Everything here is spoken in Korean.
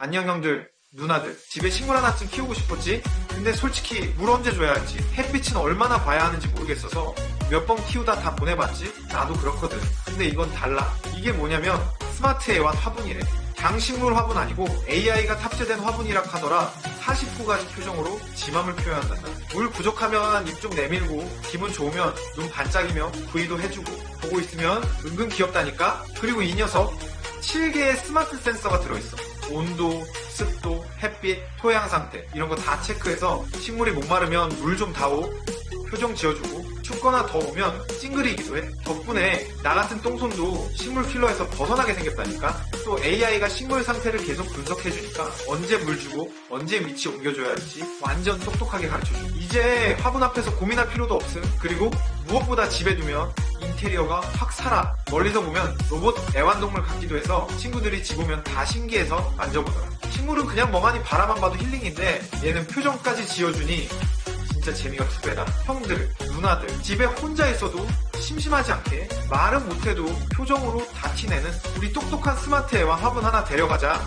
안녕 형들, 누나들. 집에 식물 하나쯤 키우고 싶었지? 근데 솔직히 물 언제 줘야 할지, 햇빛은 얼마나 봐야 하는지 모르겠어서 몇 번 키우다 다 보내봤지? 나도 그렇거든. 근데 이건 달라. 이게 뭐냐면 스마트 애완 화분이래. 장식물 화분 아니고 AI가 탑재된 화분이라 하더라 49가지 표정으로 지 맘을 표현한단다. 물 부족하면 입 좀 내밀고 기분 좋으면 눈 반짝이며 부위도 해주고 보고 있으면 은근 귀엽다니까? 그리고 이 녀석 7개의 스마트 센서가 들어있어. 온도, 습도, 햇빛, 토양 상태 이런 거 다 체크해서 식물이 목마르면 물 좀 다오 표정 지어주고 춥거나 더우면 찡그리기도 해. 덕분에 나 같은 똥손도 식물 킬러에서 벗어나게 생겼다니까. 또 AI가 식물 상태를 계속 분석해주니까 언제 물 주고 언제 위치 옮겨줘야 할지 완전 똑똑하게 가르쳐줘. 이제 화분 앞에서 고민할 필요도 없음. 그리고 무엇보다 집에 두면 인테리어가 확 살아. 멀리서 보면 로봇 애완동물 같기도 해서 친구들이 집 오면 다 신기해서 만져보더라. 식물은 그냥 멍하니 바라만 봐도 힐링인데 얘는 표정까지 지어주니 진짜 재미가 두 배다. 형들, 누나들, 집에 혼자 있어도 심심하지 않게 말은 못해도 표정으로 다 티내는 우리 똑똑한 스마트 애완 화분 하나 데려가자.